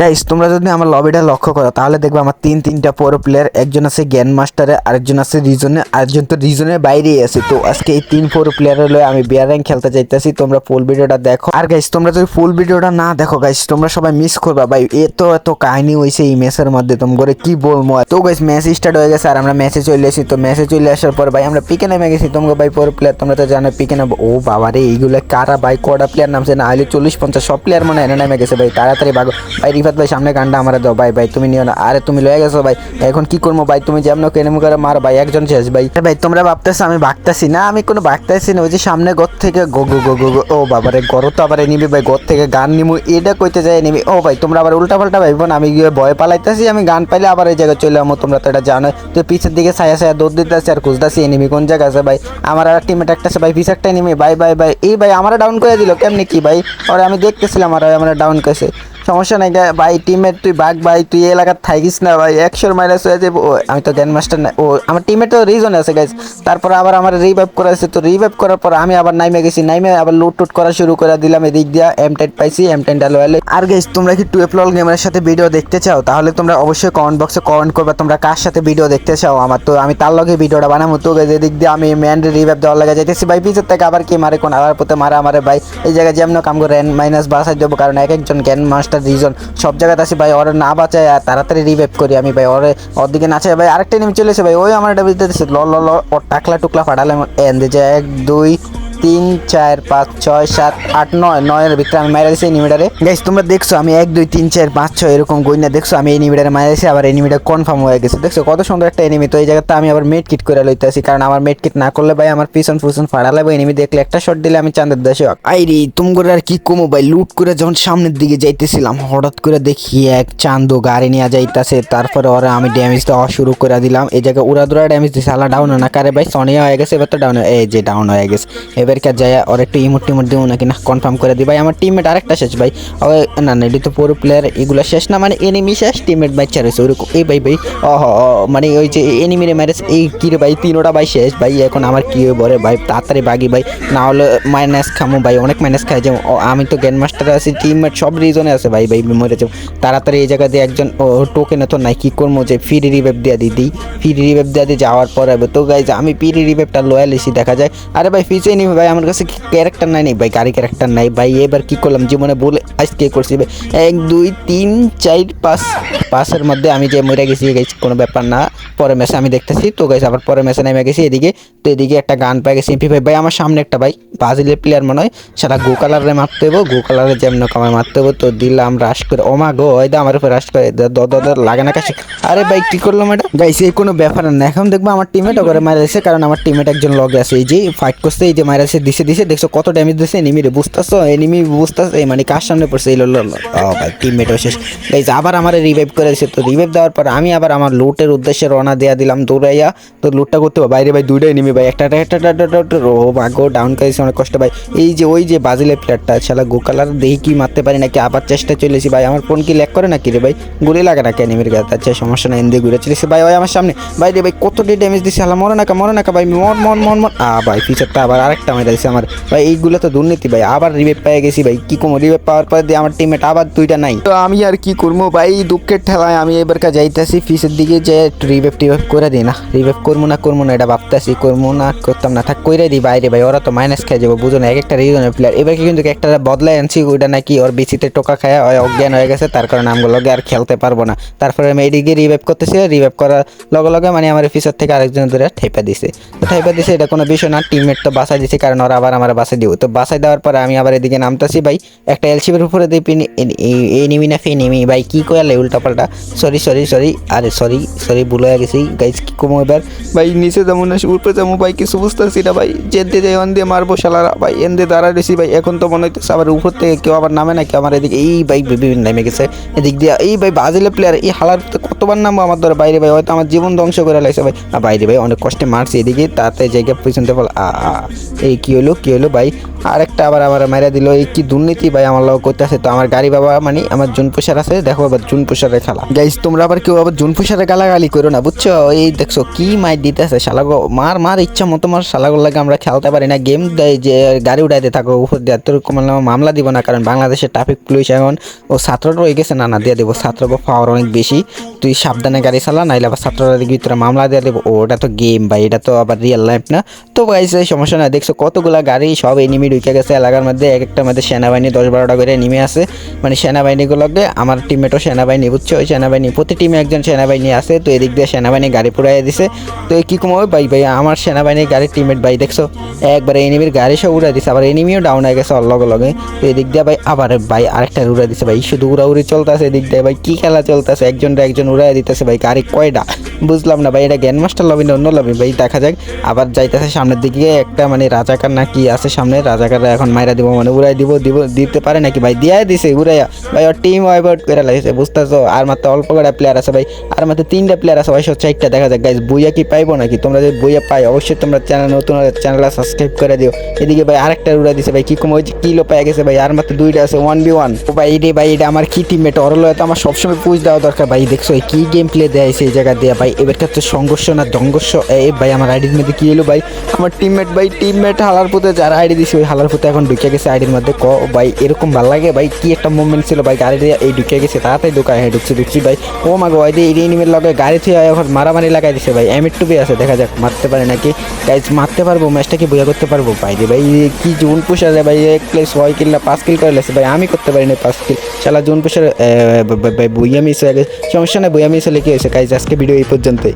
Guys তোমরা যদি আমার লবিটা লক্ষ্য করো, তাহলে দেখবে আমার তিন তিনটা পুরো প্লেয়ার একজন আছে জ্ঞান মাস্টারে আরেকজন আছে রিজনে আরেকজন তো রিজনের বাইরেই আছে। তো আজকে এই তিন পুরো প্লেয়ার হলো আমি বিয়ার র্যাঙ্ক খেলতে চাইতেছি, তোমরা ফুল ভিডিওটা দেখো। আর গাইস তোমরা যদি ফুল ভিডিওটা না দেখো গাইস তোমরা সবাই মিস করবা। ভাই এত এত কাহিনী হয়েছে এই ম্যাচের মধ্যে, তোমরা কি বলব? তো গাইস ম্যাচ স্টার্ট হয়ে গেছে আর আমরা ম্যাচে চলে এসেছি। তো ম্যাচে চলে আসার পর, ভাই, আমরা পিকে নেমে গেছি। তোমরা ভাই পুরো প্লেয়ার তোমরা তো জানো পিকে নেব ও বাবা রে, এইগুলো কারা, ভাই, কটা প্লেয়ার নামছে? না হলে চল্লিশ, পঞ্চাশ, সব প্লেয়ার মানে এনে নেমে গেছে, ভাই, তাড়াতাড়ি ভাগো। ভাই রিফাত ভাই সামনে গানটা আমার দাও, ভাই ভাই, তুমি নিও না। আরে, তুমি লয়ে গেছো, ভাই। এখন কি করব, ভাই? তুমি যেমন কেনেমো করে মার, ভাই? একজন শেষ, ভাই। ভাই, তোমরা ভাবতেছো আমি ভাগতেছি? না, আমি কোনো ভাগতেছি না। ওই যে সামনে ঘর থেকে গো গো গো গো ও বাবারে গর তো আবার নিবি, ভাই। ঘর থেকে গান নিমু, এটা কইতে যাই নিবি। ও, ভাই, তোমরা আবার উল্টা পাল্টা ভাই বোন আমি গিয়ে ভয় পালাইতেছি, আমি গান পাইলে আবার এই জায়গায় চলে আমো। তোমরা তো এটা জানো তো পিছের দিকে ছায়া ছায়া দৌড় দিতেছি আর খুঁজতেছি এনিমি কোন জায়গা আছে, ভাই? আমার আর টিমেট একটা আছে, ভাই, পিছে একটা এনিমি ভাই ভাই ভাই, এই ভাই, আমার ডাউন করে দিল। কেমনি কি, ভাই? আর আমি দেখতেছিলাম, আর আমার ডাউন করেছে সমস্যা নাই ভাই টিমের তুই বাঘ, ভাই, তুই এলাকার থাকিস না ভাই। একশোর মাইনাস হয়ে যাবে আমি তো গ্যান মাস্টার না। ও, আমার টিমের তো রিজন আছে গাইজ তারপর আবার আমার রিভাইভ করা আছে তো রিভাইভ করার পর আমি আবার নাইমে গেছি। নাইমে আবার লুট টুট করা শুরু করে দিলাম এদিক দিয়া। এম টেন পাইছি এম টেনটা লোয়ালে আর গাইজ তোমরা কি টুয়েলভ লল গেমের সাথে ভিডিও দেখতে চাও? তাহলে তোমরা অবশ্যই কমেন্ট বক্সে কমেন্ট করবে। তোমরা কার সাথে ভিডিও দেখতে চাও? আমার তো, আমি তার লগে ভিডিওটা বানাবো। তো গাইজ এদিক দিয়ে আমি ম্যান রিভাইভ দেওয়ার লাগে যাইতেছি। ভাই পিছের থেকে আবার কি মারে? কোন আবার পথে মারা আমারে ভাই, এই জায়গায় যেমন কাম করে র্যান মাইনাস বাসাই দেবো। কারণ এক একজন গ্যান মাস্টার রিজন সব জায়গাতে আসি, ভাই, ওরে না বাঁচায়, আর তাড়াতাড়ি রিভাইভ করি আমি, ভাই, ওরে ওর দিকে নাচে ভাই, আরেকটা নেমে চলেছে ভাই, ওই আমার এটা দিচ্ছে ল ল ল ওর টাকলা টুকলা ফাটালে এন যায় এক, দুই তিন চার পাঁচ ছয় সাত আট নয়, নয়ের ভিতরে আমি মারা দিয়েছি এনিমিটারে গাইস তোমরা দেখছ, আমি এক, দুই, তিন, চার, পাঁচ, ছয় এরকম গইনা দেখছ, আমি এনিমিটারে মারা দিয়েছি আবার এনিমিটা কনফার্ম হয়ে গেছে। দেখছ, কত সুন্দর একটা এনিমি তো এই জায়গাতে আমি আবার মেড কিট করে লইতে আসি কারণ আমার মেড কিট না করলে ভাই আমার পিছন ফুসন ফাড়ালে ভাই এনিমি দেখলে একটা শট দিলে আমি চাঁদের দেশে আইরি তুমি করে আর কি কমো ভাই লুট করে যখন সামনের দিকে যাইতেছিলাম, হঠাৎ করে দেখি এক চান্দ গাড়ি নিয়ে যাইতাছে, তারপরে ওরা আমি ড্যামেজ দেওয়া শুরু করে দিলাম, এই জায়গায় উড়া দুরা ড্যামেজ দিছে আলা ডাউন না, কারে ভাই সনিয়া হয়ে গেছে, এবার তো ডাউন এই যে ডাউন হয়ে গেছে। এবার কে যায় ওর একটু ইমোট টিমোট দিব নাকি না? কনফার্ম করে দিই। ভাই আমার টিমমেট আরেকটা শেষ ভাই। ও না না এটি তো পুরো প্লেয়ার এগুলো শেষ না। মানে এনিমি শেষ টিমমেট বাচ্চা রয়েছে ওরকম। এই ভাই ভাই ও হ মানে ওই যে এনিমিরে ম্যারেজ এই কি রে ভাই তিনোটা ভাই শেষ। ভাই এখন আমার কি হয়ে বলে ভাই তাড়াতাড়ি বাগি ভাই। না হলে মাইনাস খামো ভাই অনেক মাইনাস খাই ও, আমি তো গ্যান মাস্টার আছি টিমমেট সব রিজনে আছে ভাই ভাই মরে যাব। তাড়াতাড়ি এই জায়গা দিয়ে একজন ও টোকেনে তো নাই কি করব যে ফ্রি রিভেপ দিয়ে দিই দিই। ফ্রি রিভেপ দিয়ে দিয়ে যাওয়ার পরে তো গাইজ আমি ফ্রি রিভেপটা লয়াল এসি দেখা যায়। আরে ভাই ফিচে নিবি ভাই, আমার কাছে ক্যারেক্টার নাই নেই ভাই গাড়ি ক্যারেক্টার নাই। ভাই, এবার কি করলাম? জীবনে বলে আজকে করছি। ভাই এক, দুই, তিন, চার, পাঁচ। পাঁচের মধ্যে আমি যে মরে গেছি গেছি কোনো ব্যাপার না। পরে ম্যাচে আমি দেখতেছি। তো গাইছে আবার পরে ম্যাচে নেমে গেছি এদিকে। তো, এদিকে একটা গান পাই গেছি। এমপি ভাই ভাই, আমার সামনে একটা, ভাই ব্রাজিলের প্লেয়ার মনে হয়। সেটা গো কালারে মারতে হব গো কালারে যেমন আমার মারতে হব তো, দিলাম রাশ করে। ও মা গো দা আমার উপরে রাশ করে। দ দ দ লাগে না কাছে। আরে ভাই, কি করলাম এটা? গাইছে কোনো ব্যাপার না। এখন দেখব আমার টিমেট ওখানে মারাইছে কারণ আমার টিমেট একজন লগে আছে। এই যে ফাইট করছে, এই যে মারাইছে দিছে দিছে, দেখছ কত ড্যামেজ দিছে এনিমিরে বুঝতেছো? এনিমি বুঝতেছে মানে কার সামনে পড়ছে, এই লো লো লো। ও ভাই টিমমেট শেষ। গাইছে আবার আমার রিভাইভ করে দিছে, তো রিভাইভ দেওয়ার পর আমি আবার আমার লুটের উদ্দেশ্যে রওনা দেয়া দিলাম, দৌড়াইয়া। তো লুটটা করতে বাইরে ভাই দুইটাই এনিমি ভাই, একটা একটা ও ভাগ্য ডাউন করেছে, অনেক কষ্ট ভাই। এই যে, ওই যে বাজিলের প্লেয়ারটা শালা গো কালার দেখি কি মারতে পারি নাকি? আবার চেষ্টা চলেছি ভাই। আমার ফোন কি ল্যাক করে নাকি রে ভাই? গুলি লাগে নাকি এনিমির গায়ে? আচ্ছা সমস্যা নাই এনদিকে ঘুরে চলেছি। ভাই, ওই আমার সামনে। ভাই রে ভাই কত ডে ড্যামেজ দিছে আলা মরে নাকা মরে নাকা ভাই। মর মর মর মর। আ ভাই ফিচারটা আবার আরেকটা মেরে দিছে আমার, ভাই, এইগুলো তো দুর্নীতি, ভাই, আবার রিভাইভ পেয়ে গেছি, ভাই, কি কমো রিভাইভ পাওয়ার পর দিয়ে আমার টিমমেট আবার দুইটা নাই। তো আমি আর কি করব, ভাই, দুঃখের ঠেলায় আমি এবার কা যাইতেছি ফিসের দিকে যে রিভাইভ টিভাইভ করে দিই না। রিভাইভ করব না করব না, এটা ভাবতেছি, করব না করতাম না, থাক কইরে দিই, বাইরে, ভাই, ওরা তো মাইনাস খেয়ে যাব, বুঝো না এক একটা রিজনের প্লেয়ার এবার কিন্তু একটা বদলাই আনছি, ওইটা নাকি ওর বিচিতে টোকা খায় অজ্ঞান হয়ে গেছে, তার কারণে আমগুলো লগে আর খেলতে পারব না। তারপরে আমি এদিকে রিভাইভ করতেছি রিভাইভ করার লগে লগে মানে আমার ফিসার থেকে আরেকজন ধরে ঠেপা দিছে। তো ঠেপা দিছে, এটা কোনো বিষয় না টিমমেট তো বাসায় দিছে কারণ ওরা আবার আমার বাসায় দিব। তো বাসায় দেওয়ার পরে আমি আবার এদিকে নামতেছি ভাই। একটা এলসিবির উপরে দিই এই নিমি না ফে নিমি ভাই কি কয়ালে উল্টা পাল্টা সরি সরি সরি আরে সরি সরি ভুল হয়ে গেছি। গাইজ কি কমো এবার? ভাই নিচে যেমন না উপরে যেমন ভাই কিছু বুঝতেছি না ভাই। যেতে যাই অন দিয়ে মারবো শালারা। ভাই এন দিয়ে দাঁড়ায় রয়েছি ভাই। এখন তো মনে হইতেছে আবার উপর থেকে কেউ আবার নামে না কেউ আমার এদিকে এই ভাই বিভিন্ন নেমে গেছে। এদিক দিয়ে এই ভাই বাজিলে প্লেয়ার এই হালার কতবার নামবো আমার ধরে? বাইরে ভাই হয়তো আমার জীবন ধ্বংস করে লাগছে ভাই। বাইরে ভাই অনেক কষ্টে মারছি এদিকে। তাতে জায়গা পিছনতে বল আ, এই কি হলো কি হলো ভাই? আরেকটা আবার আমার মেরে দিল, এই কি দুর্নীতি ভাই আমার লোক করতেছে তো? আমার গাড়ি বাবা মানে আমার জুন পোষার আছে, দেখো আবার জুন পোষারের খেলা। গাইস তোমরা আবার কেউ আবার জুন পোষারে গালাগালি করো না, বুঝছ? এই দেখছ, কি মাইর দিতেছে শালাগো মার মার ইচ্ছা মতো মার শালাগোর লাগে আমরা খেলতে পারি না। গেম দেয় যে, গাড়ি উড়াইতে থাকো, উপর দিয়ে তোর কমাল মামলা দিব না, কারণ বাংলাদেশের ট্রাফিক পুলিশ এখন, ও ছাত্রটা রয়ে গেছে, না না, দিয়ে দেবো। ছাত্রকে পাওয়ার অনেক বেশি। তুই সাবধানে গাড়ি চালা, নাইলে আবার ছাত্ররা দেখবি তোরা মামলা দিয়ে দেবো। ওটা তো গেম ভাই, এটা তো আবার রিয়েল লাইফ না। তো গাইস এই সমস্যা না দেখছ কতগুলা গাড়ি সব এনিমি ঢুকে গেছে এলাকার মধ্যে, এক একটা মধ্যে সেনাবাহিনী দশ বারোটা করে নেমে আছে। মানে সেনাবাহিনীগুলোকে, আমার টিমেটও সেনাবাহিনী বুঝছ, ওই সেনাবাহিনী, প্রতি টিমে একজন সেনাবাহিনী আছে, তো এদিক দিয়ে সেনাবাহিনী গাড়ি পুরাই দিছে। তো কি কমো, ভাই ভাই, আমার সেনাবাহিনীর গাড়ির টিমেট ভাই, দেখছ? একবারে এনিমির গাড়ি সব উড়াই দিছে, আবার এনিমিও ডাউন হয়ে গেছে লগে লগে। তো এদিক দিয়ে ভাই, আবার ভাই, আরেকটা উড়াই দিছে, ভাই, শুধু উড়াউড়ি চলতেছে এদিক দিয়ে, ভাই, কি খেলা চলতেছে, একজন একজন উড়াই দিতেছে, ভাই, গাড়ি কয়টা বুঝলাম না ভাই, এটা গ্যান মাস্টার লবি না অন্য লবি? ভাই, দেখা যাক। আবার যাইতেছে সামনের দিকে একটা মানে রাজাকার না কি আছে সামনে? রাজাকাররা এখন মাইরা দিব মানে উড়াই দিব দিব, দিতে পারে নাকি? ভাই, দিয়াই দিছে, উড়াইয়া। ভাই, ওর টিম ওয়াইপ করে লাগছে বুঝতেছো? আর মাত্র অল্প করে প্লেয়ার আছে ভাই। আর মাত্র তিনটা প্লেয়ার আছে ভাই সব চারটা, দেখা যাক। গাইজ বইয়া কি পাইবো নাকি? তোমরা যদি বইয়া পাই, অবশ্যই তোমরা চ্যানেল নতুন চ্যানেলটা সাবস্ক্রাইব করে দিও। এদিকে ভাই, আরেকটা উড়াই দিছে ভাই, কি কম, ওই কিলো পেয়ে গেছে ভাই। আর মাত্র দুইটা আছে ওয়ান বি ওয়ান ও ভাই, রে ভাই, এটা আমার কি টিমমেট ওর লয় তো আমার সবসময় পুজ দেওয়া দরকার ভাই। দেখছ কি গেম প্লে দেয় সেই জায়গা দিয়ে ভাই। এবারকার তো সংঘর্ষ না দঙ্গর্ষ এই ভাই, আমার আইডির মধ্যে কি এলো ভাই? আমার টিমমেট ভাই টিমমেট হালার পুতে যারা আইডি দিছে, ওই হালার পুতে এখন ঢুকে গেছে আইডির মধ্যে। ক ভাই, এরকম ভালো লাগে ভাই? কি একটা মুভমেন্ট ছিল ভাই, গাড়ি দিয়ে এই ঢুকে গেছে, তাড়াতাড়ি ঢুকায় হ্যাঁ ঢুকছি ঢুকছি ভাই। ও মা গো ভাই এই এনিমের লগে গাড়ি থেকে এখন মারামারি লাগাই দিছে ভাই। এমিট টুবি আছে, দেখা যাক, মারতে পারে নাকি। গাইজ মারতে পারব ম্যাচটা কি বইয়া করতে পারব? ভাই রে ভাই কি জুন পুষার রে ভাই, এক প্লে ছয় কিল না, পাঁচ কিল করে লেছে ভাই, আমি করতে পারি না পাঁচ কিল শালা জুন পুষার বইয়া মিস হয়ে গেছে। সমস্যা নেই, বইয়া মিস হলে কি হয়েছে? গাইজ আজকে ভিডিও এই পর্যন্তই